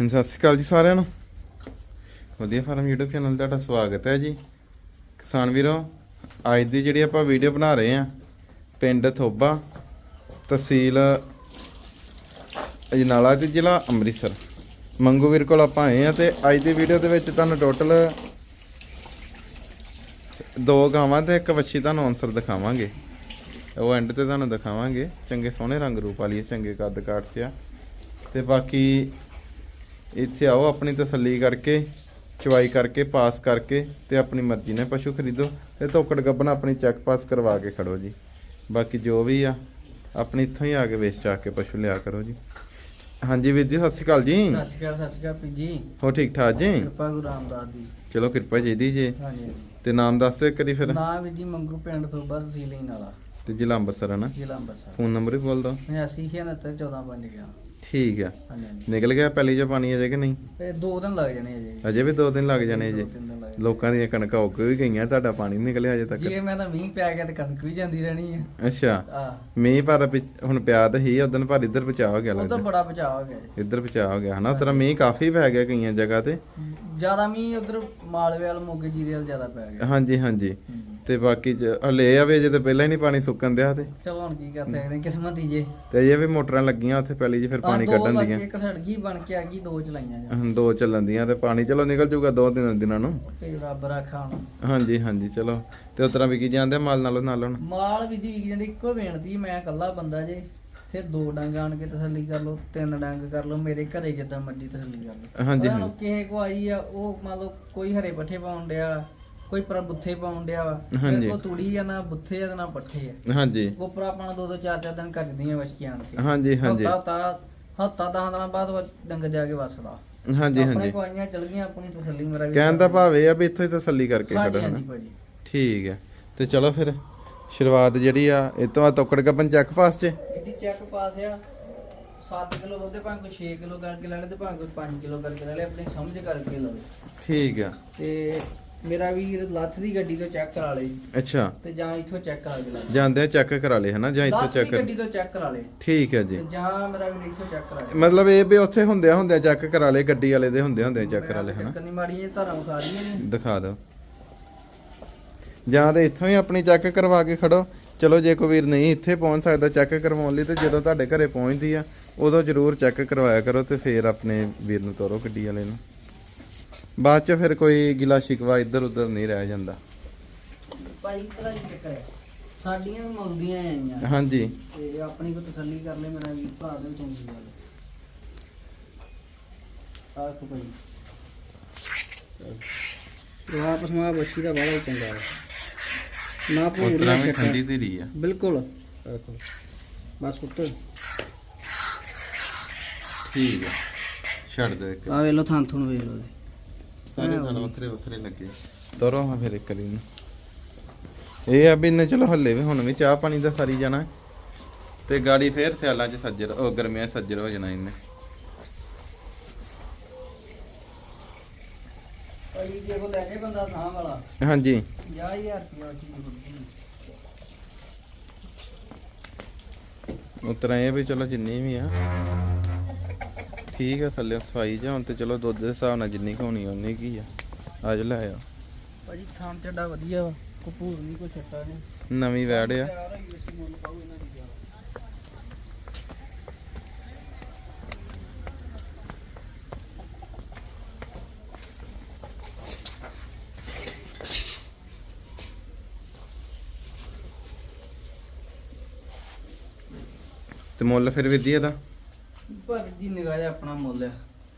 ਹਾਂਜੀ, ਸਤਿ ਸ਼੍ਰੀ ਅਕਾਲ ਜੀ ਸਾਰਿਆਂ ਨੂੰ। ਵਧੀਆ ਫਾਰਮ YouTube ਚੈਨਲ ਤੁਹਾਡਾ ਸਵਾਗਤ ਹੈ ਜੀ। ਕਿਸਾਨ ਵੀਰੋ, ਅੱਜ ਦੀ ਜਿਹੜੀ ਆਪਾਂ ਵੀਡੀਓ ਬਣਾ ਰਹੇ ਆ ਪਿੰਡ ਥੋਬਾ, ਤਹਿਸੀਲ ਅਜਨਾਲਾ ਤੇ ਜ਼ਿਲ੍ਹਾ ਅੰਮ੍ਰਿਤਸਰ। ਮੰਗੂ ਵੀਰ ਕੋਲ ਆਪਾਂ ਆਏ ਆ ਤੇ ਅੱਜ ਦੀ ਵੀਡੀਓ ਦੇ ਵਿੱਚ ਤੁਹਾਨੂੰ ਟੋਟਲ ਦੋ ਗਾਵਾਂ ਤੇ ਇੱਕ ਵੱਛੀ ਤੁਹਾਨੂੰ ਆਨਸਰ ਦਿਖਾਵਾਂਗੇ। ਉਹ ਐਂਡ ਤੇ ਤੁਹਾਨੂੰ ਦਿਖਾਵਾਂਗੇ। ਚੰਗੇ ਸੋਹਣੇ ਰੰਗ ਰੂਪ ਵਾਲੀ ਹੈ, ਚੰਗੇ ਕੱਦ ਕਾਟ 'ਚ ਆ ਤੇ ਬਾਕੀ ਇੱਥੇ ਆਓ ਆਪਣੀ ਤਸੱਲੀ ਕਰਕੇ ਚਵਾਈ ਕਰਕੇ ਪਾਸ ਕਰਕੇ ਤੇ ਆਪਣੀ ਮਰਜ਼ੀ ਨਾਲ ਪਸ਼ੂ ਖਰੀਦੋ ਤੇ ਤੋਕੜ ਗੱਬਣਾ ਆਪਣੀ ਚੈੱਕ ਪਾਸ ਕਰਵਾ ਕੇ ਖੜੋ ਜੀ। ਬਾਕੀ ਜੋ ਵੀ ਆ ਆਪਣੀ ਇੱਥੋਂ ਹੀ ਆ ਕੇ ਵੇਚ ਚਾ ਕੇ ਪਸ਼ੂ ਲਿਆ ਕਰੋ ਜੀ। ਹਾਂਜੀ ਵੀਰ ਜੀ ਸਤਿ ਸ਼੍ਰੀ ਅਕਾਲ ਜੀ। ਸਤਿ ਸ਼੍ਰੀ ਅਕਾਲ ਸਤਿ ਸ਼੍ਰੀ ਅਕਾਲ ਪੀ ਜੀ। ਹੋ ਠੀਕ ਠਾਕ ਜੀ? ਕਿਰਪਾ ਗੁਰੂ ਰਾਮਦਾਸ ਦੀ। ਚਲੋ ਕਿਰਪਾ ਜੀ ਜੀ। ਹਾਂਜੀ ਤੇ ਨਾਮ ਦੱਸ ਦਿਓ ਇੱਕ ਵਾਰੀ ਫਿਰ। ਨਾਮ ਵੀ ਜੀ ਮੰਗੂ ਪਿੰਡ ਤੋਂ ਬਾਅਦ ਤਹਿਸੀਲ ਨਾਲਾ ਤੇ ਜ਼ਿਲ੍ਹਾ ਅੰਮ੍ਰਿਤਸਰ ਹੈ ਨਾ? ਜ਼ਿਲ੍ਹਾ ਅੰਮ੍ਰਿਤਸਰ। ਫੋਨ ਨੰਬਰ ਵੀ ਬੋਲ ਦਿਓ। 86 14 ਬਣ ਗਿਆ ਠੀਕ ਆ। ਹਾਂਜੀ ਹਾਂਜੀ। ਨਿਕਲ ਗਿਆ ਪਹਿਲੀ ਚ ਪਾਣੀ ਅਜੇ ਕਿ ਨਹੀਂ? ਇਹ ਦੋ ਦਿਨ ਲੱਗ ਜਾਣੇ ਅਜੇ। ਅਜੇ ਵੀ ਦੋ ਦਿਨ ਲੱਗ ਜਾਣੇ ਜੀ ਦੋ ਤਿੰਨ ਦਿਨ ਲੱਗ ਜਾਣੇ। ਲੋਕਾਂ ਦੀਆਂ ਕਣਕਾਂ ਉੱਗ ਵੀ ਗਈਆਂ ਤੁਹਾਡਾ ਪਾਣੀ ਨੀ ਨਿਕਲਿਆ ਅਜੇ ਤੱਕ। ਜੇ ਮੈਂ ਤਾਂ ਮੀਂਹ ਪੈ ਗਿਆ ਤੇ ਕਣਕ ਵੀ ਜਾਂਦੀ ਰਹਿਣੀ ਹੈ ਅੱਛਾ। ਆ। ਮੀਂਹ ਪਰ ਪਿੱਛ- ਹੁਣ ਪਿਆ ਤਾਂ ਹੀ ਉਦੋਂ ਪਰ ਇੱਧਰ ਬਚਾਅ ਹੋ ਗਿਆ ਉਹ ਤਾਂ ਲੱਗਦਾ। ਬੜਾ ਬਚਾਅ ਹੋ ਗਿਆ ਜੀ। ਇੱਧਰ ਬਚਾਅ ਹੋ ਗਿਆ। ਹਨਾ ਤੇਰਾ ਮੀਂਹ ਕਾਫੀ ਪੈ ਗਿਆ ਕਈਆਂ ਜਗ੍ਹਾ ਤੇ। ਜ਼ਿਆਦਾ ਮੀਂਹ ਉਧਰ ਮਾਲਵੇ ਵਾਲ ਮੋਗੇ ਜੀਰੇ ਵਾਲ ਜ਼ਿਆਦਾ ਪੈ ਗਿਆ। ਹਾਂਜੀ ਹਾਂਜੀ। ਤੇ ਬਾਕੀ ਜ- ਹਲੇ ਆ ਵੀ ਅਜੇ ਤੇ ਪਹਿਲਾਂ ਹੀ ਨਹੀਂ ਪਾਣੀ ਸੁੱਕਣ ਦਿਆ ਤੇ। ਚਲੋ ਹੁਣ ਕੀ ਕਰ ਸਕਦੇ ਕਿਸਮਤ ਹੀ ਜੇ। ਤੇ ਅਜੇ ਵੀ ਮੋਟਰਾਂ ਲੱਗੀਆਂ ਉੱਥੇ ਪਹਿਲੀ 'ਚ ਫਿਰ ਪਾਣੀ ਕੱਢਣ ਦੀਆਂ। ਇੱਕ ਸੜਕੀ ਬਣ ਕੇ ਆ ਗਈ ਦੋ ਚਲਾਈਆਂ ਜਾ। ਦੋ ਚੱਲਣ ਦੀਆਂ ਤੇ ਪਾਣੀ ਚਲੋ ਨਿਕਲ ਜੂਗਾ ਦੋ ਦਿਨ ਦਿਨਾਂ ਨੂੰ। ਫੇਰ ਰੱਬ ਰੱਖਾ ਹੁਣ। ਹਾਂਜੀ ਹਾਂਜੀ ਚਲੋ। ਤੇ ਉਸ ਤਰ੍ਹਾਂ ਵਿਕੀ ਜਾਂਦੇ ਮਾਲ ਨਾਲੋਂ ਨਾਲ ਹੁਣ? ਮਾਲ ਵੀ ਦੀ ਜਿਹੜੀ ਇੱਕੋ ਬੇਨਤੀ ਮੈਂ ਇਕੱਲਾ ਬੰਦਾ ਜੇ। ਫਿਰ ਦੋ ਡੰਗ ਆਣ ਕੇ ਤਸੱਲੀ ਕਰ ਲਓ ਤਿੰਨ ਡੰਗ ਕਰ ਲਓ ਮੇਰੇ ਘਰੇ ਜਿੱਦਾਂ ਮਰਜ਼ੀ ਤਸੱਲੀ ਕਰ ਲਓ। ਹਾਂਜੀ ਹਾਂਜੀ। ਕਿਸੇ ਕੋ ਆਈ ਆ ਉਹ ਮੰਨ ਲਓ ਕੋਈ ਹਰੇ ਪੱਠੇ ਪਾਉਣ ਡਿਆ ਕੋਈ ਪਰ ਬੁੱਥੇ ਪਾਉਣ ਡਿਆ ਵਾ। ਮੇਰੇ ਕੋ ਤੂੜੀ ਆ ਨਾ ਬੁੱਥੇ ਆ ਤੇ ਨਾ ਪੱਠੇ ਆ। ਹਾਂਜੀ। ਕੋਪਰਾ ਆਪਣਾ ਦੋ ਦੋ ਚਾਰ ਚਾਰ ਦਿਨ ਕੱਢਦੀਆਂ ਵਸ਼ਕੀਆਂ ਆਣ ਕੇ। ਹਾਂਜੀ ਹਾਂਜੀ। ਹਫਤਾ ਹਫਤਾ ਹਫਤਾ ਦਸ ਦਿਨਾਂ ਬਾਅਦ ਡੰਗ ਜਾ ਕੇ ਵਸਦਾ ਹਾਂਜੀ ਆਪਣੇ ਹਾਂਜੀ। ਕੋ ਆਈਆਂ ਚਲ ਗਈਆਂ ਆਪਣੀ ਤਸੱਲੀ ਮੇਰਾ ਵੀ ਕਹਿਣ ਦਾ ਭਾਵ ਇਹ ਆ ਵੀ ਇੱਥੋਂ ਹੀ ਤਸੱਲੀ ਕਰਕੇ ਖੜੋ ਭਾਜੀ। ਠੀਕ ਹੈ ਤੇ ਚਲੋ ਫਿਰ ਸ਼ੁਰੂਆਤ ਜਿਹੜੀ ਆ ਇਹ ਤੋਂ ਬਾਅਦ ਤੋਕੜ ਗੱਬਨ ਚੱਕ ਪਾਸ 'ਚ। ਇਹਦੀ ਚੈੱਕ ਪਾਸ ਆ। 7 ਕਿਲੋ ਦੁੱਧ ਭਾਵੇਂ ਕੋਈ 6 ਕਿਲੋ ਕਰਕੇ ਲੈ ਲੈ ਤੇ ਭਾਵੇਂ ਕੋਈ 5 ਕਿਲੋ ਕਰਕੇ ਲੈ ਲੈ ਆਪਣੀ ਸਮਝ ਕਰਕੇ ਲਵੇ ਠੀਕ ਆ। ਤੇ ਮੇਰਾ ਵੀਰ ਲੱਥ ਦੀ ਗੱਡੀ ਤੋਂ ਚੈੱਕ ਕਰਾ ਲੇ। ਅੱਛਾ। ਤੇ ਜਾਂ ਇੱਥੋਂ ਚੈੱਕ ਕਰਾ ਕੇ ਲੈ। ਜਾਂਦੇ ਆ ਚੈੱਕ ਕਰਾ ਲੇ ਹਨਾ? ਜਾਂ ਇੱਥੋਂ ਚੈੱਕ ਗੱਡੀ ਤੋਂ ਚੈੱਕ ਕਰਾ ਲੇ। ਠੀਕ ਹੈ ਜੀ। ਤੇ ਜਾਂ ਮੇਰਾ ਵੀਰ ਇੱਥੋਂ ਚੈੱਕ ਕਰਾ ਲੇ। ਮਤਲਬ ਇਹ ਵੀ ਉੱਥੇ ਹੁੰਦਿਆ ਹੁੰਦਿਆ ਚੈੱਕ ਕਰਾ ਲੇ ਗੱਡੀ ਵਾਲੇ ਦੇ ਹੁੰਦੇ ਹੁੰਦੇ ਚੈੱਕ ਕਰਾ ਲੇ ਹਨਾ? ਕੰਨੀ ਮਾੜੀ ਇਹ ਧਾਰਾਂ ਸਾਰੀਆਂ ਨੇ। ਦਿਖਾ ਦਿਓ। ਜਾਂ ਤੇ ਇੱਥੋਂ ਹੀ ਆਪਣੀ ਚੈੱਕ ਕਰਵਾ ਕੇ ਖੜੋ। ਚਲੋ ਜੇ ਕੋਈ ਵੀਰ ਨਹੀਂ ਇੱਥੇ ਪਹੁੰਚ ਸਕਦਾ ਚੈੱਕ ਕਰਵਾਉਣ ਲਈ ਤੇ ਜਦੋਂ ਤੁਹਾਡੇ ਘਰੇ ਪਹੁੰਚਦੀ ਆ ਉਦੋਂ ਜ਼ਰੂਰ ਚੈੱਕ ਕਰਵਾਇਆ ਕਰੋ ਤੇ ਫੇਰ ਆਪਣੇ ਵੀਰ ਨੂੰ ਤੋਰੋ ਗੱਡੀ ਵਾਲੇ ਨੂੰ। ਬਾਅਦ ਚ ਫਿਰ ਕੋਈ ਗਿਲਾ ਸ਼ਿਕਵਾ ਇੱਧਰ ਉੱਧਰ ਨਹੀਂ ਰਹਿ ਜਾਂਦਾ। ਭਾਈ ਕਿਹੜਾ ਜੀ ਚੱਕਰ ਹੈ? ਸਾਡੀਆਂ ਵੀ ਮੁਲਦੀਆਂ ਆਈਆਂ। ਹਾਂਜੀ। ਤੇ ਆਪਣੀ ਕੋ ਤਸੱਲੀ ਕਰ ਲੈ ਮੇਰਾ ਵੀਰ ਭਰਾ ਦੇ ਚੰਗੀ ਗੱਲ ਆਹ ਕੋ ਭਾਈ। ਇਹ ਆਪਸ ਵਿੱਚ ਬੱਚੀ ਦਾ ਬੜਾ ਹੀ ਚੰਗਾ ਹੈ। ਨਾ ਭੂਰ ਨਾ ਵੀ ਚੱਕਰ ਠੰਡੀ ਧੀਰੀ ਆ। ਬਿਲਕੁਲ। ਰੱਖੋ ਬਸ ਪੁੱਤਰ ਠੀਕ ਆ। ਛੱਡ ਦਿਓ ਇੱਕ। ਆ ਵੇ ਲੋ ਥਾਂ ਥੁਣ ਵੇਖ ਲੋ ਜੀ ਸਾਰੇ ਤੁਹਾਨੂੰ ਵੱਖਰੇ ਵੱਖਰੇ ਲੱਗੇ। ਤੋਰੋ ਹਾਂ ਫਿਰ ਇੱਕ ਵਾਰੀ ਨੂੰ ਇਹ ਆ ਵੀ ਇਹਨੇ ਚਲੋ ਹੱਲੇ ਵੀ ਹੁਣ ਵੀ ਚਾਹ ਪਾਣੀ ਦਾ ਸਾਰੀ ਜਾਣਾ। ਤੇ ਗਾੜੀ ਫੇਰ ਸਿਆਲਾਂ 'ਚ ਸੱਜਰ ਉਹ ਗਰਮੀਆਂ 'ਚ ਸੱਜਰ ਹੋ ਜਾਣਾ ਇਹਨੇ। ਭਾਈ ਜੇ ਕੋ ਲੈ ਜੇ ਬੰਦਾ ਥਾਂ ਵਾਲਾ। ਹਾਂਜੀ। 50000 ਰੁਪਇਆ ਚੀਜ਼ ਹੁੰਦੀ ਉਤਰਾ ਇਹ ਵੀ ਚਲੋ ਜਿੰਨੀ ਵੀ ਆ। ਠੀਕ ਆ ਥੱਲੇ ਸਫ਼ਾਈ ਜਾਂ ਹੁਣ ਤੇ ਚਲੋ ਦੁੱਧ ਦੇ ਹਿਸਾਬ ਨਾਲ ਜਿੰਨੀ ਕੁ ਹੋਣੀ ਉਨੀ ਕੀ ਆ। ਅੱਜ ਲੈ ਆ ਭਾਜੀ ਥਾਂ ਚੱਡਾ ਵਧੀਆ ਵਾ ਨਹੀਂ ਕੋ ਛੱਟਾ ਨਹੀਂ ਨਵੀਂ ਵੈੜ ਆ। ਤਿਆਰ ਹੋਈ ਵੈਸੀ ਮੁੱਲ ਪਾਉ ਇਹਨਾਂ ਦੀ ਜਾ ਤੇ ਮੁੱਲ ਫਿਰ ਵਿਧੀ ਇਹਦਾ ਪਰ ਜੀ ਨਿਗਾਹ ਜਿਹਾ ਆਪਣਾ ਮੁੱਲ ਆ।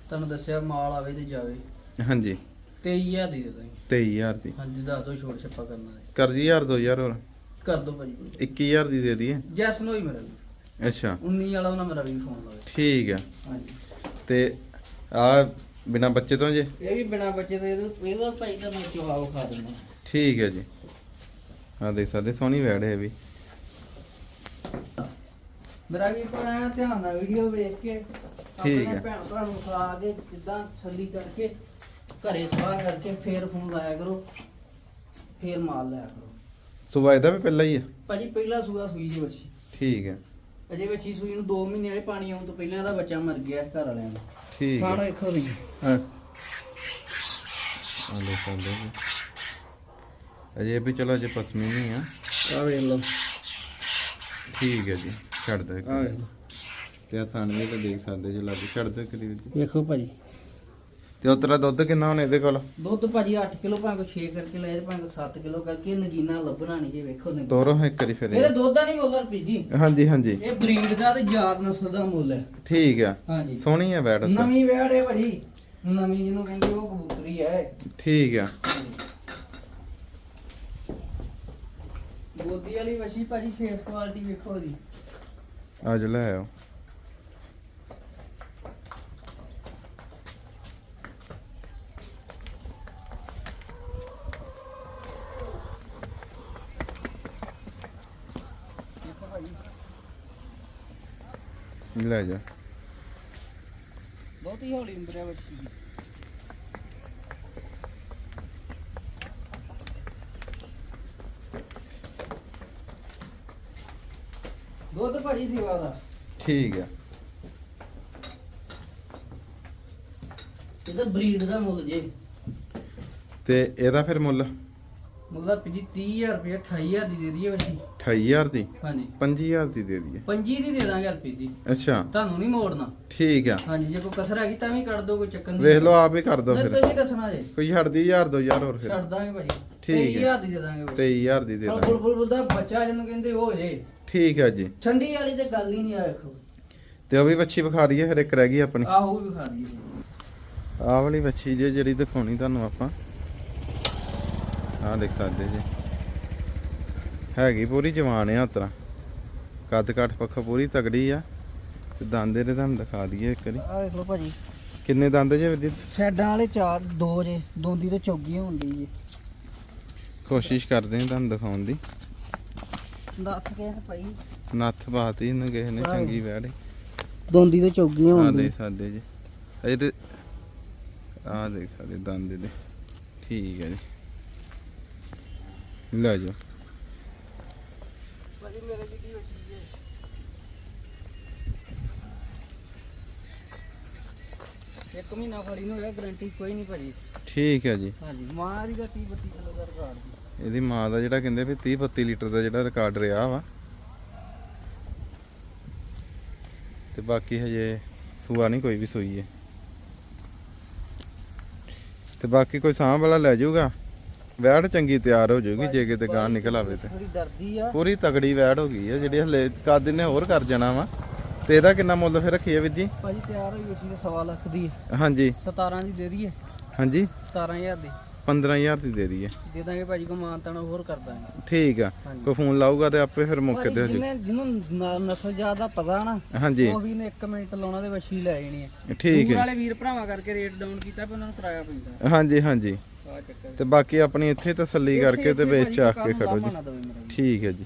ਤੁਹਾਨੂੰ ਦੱਸਿਆ ਮਾਲ ਆਵੇ ਤੇ ਜਾਵੇ। ਹਾਂਜੀ। 23000 ਦੀ ਦੇ ਦਾਂਗੇ 23000 ਦੀ। ਹਾਂਜੀ ਦੱਸ ਦੋ ਛੋੜ ਛੱਪਾ ਕਰਨਾ ਹੈ ਕਰ ਜੀ 1000 2000 ਹੋਰ? ਕਰ ਦੋ ਭਾਜੀ। 21000 ਦੀ ਦੇ ਦਈਏ। ਜੈਸਨ ਹੋਈ ਮੇਰਾ ਵੀ ਅੱਛਾ। 19 ਵਾਲਾ ਉਹਨਾਂ ਮੇਰਾ ਵੀ ਫੋਨ ਲਾਵੇ। ਠੀਕ ਆ। ਹਾਂਜੀ। ਤੇ ਆ ਬਿਨਾ ਬੱਚੇ ਤੋਂ ਜੇ? ਇਹ ਵੀ ਬਿਨਾ ਬੱਚੇ ਤੋਂ ਇਹਦਾ ਇਹਦਾ ਭਾਈ ਦਾ ਮੈਂ ਚਵਾਓ ਖਾ ਦਿੰਦਾ। ਠੀਕ ਹੈ ਜੀ। ਆ ਦੇ ਸਕਦੇ ਸੋਹਣੀ ਵੈੜ ਹੈ ਵੀ। ਮੇਰਾ ਵੀ ਕੋਣਾ ਧਿਆਨ ਨਾਲ ਵੀਡੀਓ ਵੇਖ ਕੇ ਠੀਕ ਆਪਣੇ ਹੈ। ਭੈਣ ਭਰਾ ਨੂੰ ਖਾ ਕੇ ਜਿੱਦਾਂ ਛੱਲੀ ਕਰਕੇ ਘਰੇ ਸਵਾਹ ਕਰਕੇ ਫੇਰ ਫੋਨ ਲਾਇਆ ਕਰੋ ਫੇਰ ਮਾਲ ਲਾਇਆ ਕਰੋ। ਸੁਬਾ ਇਹਦਾ ਵੀ ਪਹਿਲਾਂ ਹੀ ਆ? ਭਾਜੀ ਪਹਿਲਾ ਸੂਆ ਸੂਈ ਜੀ ਬੱਚੀ। ਠੀਕ ਹੈ ਅਜੇ ਬੱਚੀ ਸੂਈ ਨੂੰ 2 ਮਹੀਨੇ ਹੋਏ ਪਾਣੀ ਆਉਣ ਤੋਂ ਪਹਿਲਾਂ ਇਹਦਾ ਬੱਚਾ ਮਰ ਗਿਆ ਘਰ ਵਾਲਿਆਂ ਦਾ। ਠੀਕ ਖਾਣ ਹੈ ਵੇਖੋ ਵੀ ਹਾਂ। ਆਲੇ ਸਾਲੇ ਜੀ ਅਜੇ ਵੀ ਚਲੋ ਅਜੇ ਪਸਮੀ ਨਹੀਂ ਆ। ਆ ਵੇਖ ਲਓ। ਠੀਕ ਹੈ ਜੀ। ਛੱਡ ਦੋ ਇੱਕ ਆ ਵੇਖ ਲਓ ਤੇ ਆ ਥਾਣ ਵੀ ਤਾਂ ਦੇਖ ਸਕਦੇ ਜੇ ਲੱਗ ਛੱਡ ਦੋ ਵੇਖੋ ਭਾਜੀ। ਤੇ ਉਤਰਾ ਦੁੱਧ ਕਿੰਨਾ ਹੁਣ ਇਹਦੇ ਕੋਲ? ਦੁੱਧ ਭਾਜੀ 8 ਕਿਲੋ ਭਾਵੇਂ 6 ਕਰਕੇ ਲੈ ਜੇ ਭਾਵੇਂ 7 ਕਿਲੋ ਕਰਕੇ ਨਗੀਨਾ ਲੱਭਣਾ ਨਹੀਂ ਜੇ ਵੇਖੋ ਨਗੀਨਾ। ਤੋਰੋ ਇੱਕ ਕਰੀ ਫਿਰ ਇਹਦੇ ਇਹ। ਦੁੱਧ ਦਾ ਨਹੀਂ ਮੁੱਲ ਰੁਪਈ ਜੀ। ਹਾਂਜੀ ਹਾਂਜੀ। ਇਹ ਬਰੀਡ ਦਾ ਤੇ ਯਾਦ ਨਸਲ ਦਾ ਮੁੱਲ ਹੈ। ਠੀਕ ਆ। ਹਾਂਜੀ। ਸੋਹਣੀ ਆ ਬੈਠ ਤਾਂ ਨਵੀਂ ਵੇੜ ਹੈ ਭਾਜੀ। ਨਵੀਂ ਜਿਹਨੂੰ ਕਹਿੰਦੇ ਉਹ ਕਬੂਤਰੀ ਹੈ। ਠੀਕ ਆ। ਗੋਦੀ ਵਾਲੀ ਵਸ਼ੀ ਭਾਜੀ ਫੇਸ ਕੁਆਲਿਟੀ ਵੇਖੋ ਜੀ ਅੱਜ ਲੈ ਆਓ ਲੈ ਜਾ। ਬਹੁਤ ਹੌਲੀ ਉਮਰ ਹੈ ਵਸ਼ੀ ਦੁੱਧ ਭਾਜੀ ਸੇਵਾ ਦਾ। ਠੀਕ ਆ। ਇਹਦਾ ਬਰੀਡ ਦਾ ਮੁੱਲ ਜੇ। ਤੇ ਇਹਦਾ ਫਿਰ ਮੁੱਲ? ਮੁੱਲ ਭਾਜੀ 30000 ਰੁਪਏ 28000 ਦੀ ਦੇ ਦਈਏ ਵਸ਼ੀ 28000 ਦੀ? ਹਾਂਜੀ। 5000 ਦੀ ਦੇ ਦਈਏ। ਪੰਜੀ ਦੀ ਦੇ ਦਾਂਗੇ ਰੁਪਏ ਜੀ। ਅੱਛਾ। ਤੁਹਾਨੂੰ ਨਹੀਂ ਮੋੜਨਾ। ਠੀਕ ਆ। ਹਾਂਜੀ ਜੇ ਕੋਈ ਕਸਰ ਹੈਗੀ ਤਾਂ ਵੀ ਕੱਢ ਦੋ ਕੋਈ ਚੱਕਰ ਨਹੀਂ ਵੇਖ ਲਓ ਆਪ ਹੀ ਕਰ ਦੋ ਨਹੀਂ ਫਿਰ। ਤੁਸੀਂ ਦੱਸਣਾ ਜੇ। ਕੋਈ ਛੱਡਦੀ 1000 2000 ਹੋਰ ਫਿਰ। ਛੱਡ ਦਾਂਗੇ ਭਾਜੀ। ਠੀਕ ਹੈ। 23000 ਦੀ ਦੇ ਦਾਂਗੇ ਭਾਜੀ 23000 ਦੀ ਦੇ ਬੁਲ ਦਾਂਗੇ। ਬੁਲ ਬੁਲ ਦਾ ਬੱਚਾ ਜਿਹਨੂੰ ਕਹਿੰਦੇ ਉਹ ਜੇ। ਠੀਕ ਆ ਜੀ। ਠੰਡੀ ਵਾਲੀ ਤੇ ਗੱਲ ਹੀ ਨਹੀਂ ਆ ਵੇਖੋ ਤੇ ਉਹ ਵੀ ਵੱਛੀ ਵਿਖਾ ਦਈਏ ਫਿਰ ਇੱਕ ਰਹਿ ਗਈ ਆਪਣੀ। ਆਹੋ ਵੀ ਖਾ ਦਈਏ। ਆਹ ਵਾਲੀ ਵੱਛੀ ਜੇ ਜਿਹੜੀ ਦਿਖਾਉਣੀ ਤੁਹਾਨੂੰ ਆਪਾਂ। ਆਹ ਦੇਖ ਸਕਦੇ ਜੀ। ਹੈਗੀ ਪੂਰੀ ਜਵਾਨ ਆ ਉਤਰਾ ਕੱਦ ਕੱਟ ਪੱਖਾ ਪੂਰੀ ਤਗੜੀ ਆ। ਤੇ ਦੰਦ ਇਹਦੇ ਤੁਹਾਨੂੰ ਦਿਖਾ ਦਈਏ ਇੱਕ ਵਾਰੀ। ਆ ਵੇਖ ਲਓ ਭਾਜੀ। ਕਿੰਨੇ ਦੰਦ ਜੇ ਵੀਰ ਸਾਈਡਾਂ ਵਾਲੇ ਚਾਰ ਦੋ ਜੇ ਦੋਂਦੀ ਤੇ ਚੌਗੀ ਹੁੰਦੀ ਜੀ। ਕੋਸ਼ਿਸ਼ ਕਰਦੇ ਹਾਂ ਤੁਹਾਨੂੰ ਦਿਖਾਉਣ ਦੀ। ਦੱਸ ਕੇ ਭਾਈ ਨੱਥ ਬਾਤੀ ਇਹਨੂੰ ਕਿਸੇ ਨੇ ਆਹੋ। ਚੰਗੀ ਵੈੜ ਦੋਂਦੀ ਤੇ ਚੌਗੀ ਆ ਹੁੰਦੀ। ਦੇਖ ਸਕਦੇ ਜੀ। ਅਜੇ ਤੇ ਆ ਦੇਖ ਸਕਦੇ ਦੰਦ ਇਹਦੇ। ਠੀਕ ਹੈ ਜੀ। ਲੈ ਜਾਓ। ਭਾਜੀ ਮੇਰੇ ਜੀ ਕੀ ਹੋਈ ਜੀ ਇੱਕ ਮਹੀਨਾ ਫੜੀ ਨੂੰ ਹੋਇਆ ਗਾਰੰਟੀ ਕੋਈ ਨਹੀਂ ਭਾਜੀ ਠੀਕ ਹੈ ਜੀ। ਹਾਂਜੀ ਮਾਰੀ ਦਾ 30 32 ਕਿਲੋ ਦਾ ਰਿਕਾਰਡ ਜੀ ਇਹਦੀ ਮਾਂ ਦਾ ਜਿਹੜਾ ਕਹਿੰਦੇ ਵੀ 30 32 ਲੀਟਰ ਦਾ ਜਿਹੜਾ ਰਿਕਾਰਡ ਰਿਹਾ ਵਾ। ਤੇ ਬਾਕੀ ਹਜੇ ਸੂਆ ਨਹੀਂ ਕੋਈ ਵੀ ਸੂਈ ਹੈ ਤੇ ਬਾਕੀ ਕੋਈ ਸਾਂਭ ਵਾਲਾ ਲੈ ਜਾਊਗਾ। ਵੈੜ ਚੰਗੀ ਤਿਆਰ ਹੋ ਜਾਊਗੀ ਜੇ ਕਿਤੇ ਗਾਂ ਨਿਕਲ ਆਵੇ ਤੇ। ਥੋੜੀ ਡਰਦੀ ਆ। ਪੂਰੀ ਤਗੜੀ ਵੈੜ ਹੋ ਗਈ ਹੈ ਜਿਹੜੀ ਹਲੇ ਕੱਦ ਨੇ ਹੋਰ ਕਰ ਜਾਣਾ ਵਾ। ਤੇ ਇਹਦਾ ਕਿੰਨਾ ਮੁੱਲ ਫਿਰ ਰੱਖੀਏ ਵੀਰ ਜੀ? ਭਾਜੀ ਤਿਆਰ ਹੋਈ ਸੀ ਸਵਾ ਲੱਖ ਦੀ ਹਾਂਜੀ। 17 ਦੀ ਦੇ ਦਈਏ। ਹਾਂਜੀ। 17000 ਦੀ। 15000 ਦੀ ਦੇ ਦਈਏ। ਦੇ ਦਾਂਗੇ ਭਾਜੀ ਕੋ ਮਾਨਤਾਣਾ ਹੋਰ ਕਰ ਦਾਂਗੇ। ਠੀਕ ਆ। ਹਾਂਜੀ। ਕੋਈ ਫੋਨ ਲਾਊਗਾ ਤੇ ਆਪੇ ਫਿਰ ਮੌਕੇ ਤੇ ਹੋ ਜਾਊ ਜਿਹਨੇ ਜਿਹਨੂੰ ਨ- ਨਸਲ ਜ਼ਿਆਦਾ ਪਤਾ ਨਾ ਹਾਂਜੀ। ਉਹ ਵੀ ਨੇ 1 ਮਿੰਟ ਲਾਉਣਾ ਦੇ ਵਸ਼ੀ ਲੈ ਜਾਣੀ ਹੈ। ਠੀਕ ਦੂਰ ਹੈ। ਵਾਲੇ ਵੀਰ ਭਰਾਵਾਂ ਕਰਕੇ ਰੇਟ ਡਾਊਨ ਕੀਤਾ ਪਰ ਉਹਨਾਂ ਨੂੰ ਕਿਰਾਇਆ ਪੈਂਦਾ। ਹਾਂਜੀ ਹਾਂਜੀ। ਆ ਚੱਕਰ ਤੇ ਬਾਕੀ ਆਪਣੀ ਇੱਥੇ ਤਸੱਲੀ ਕਰਕੇ ਤੇ ਵੇਚ ਚਾਖ ਕੇ ਖੜੋ ਜੀ। ਠੀਕ ਹੈ ਜੀ।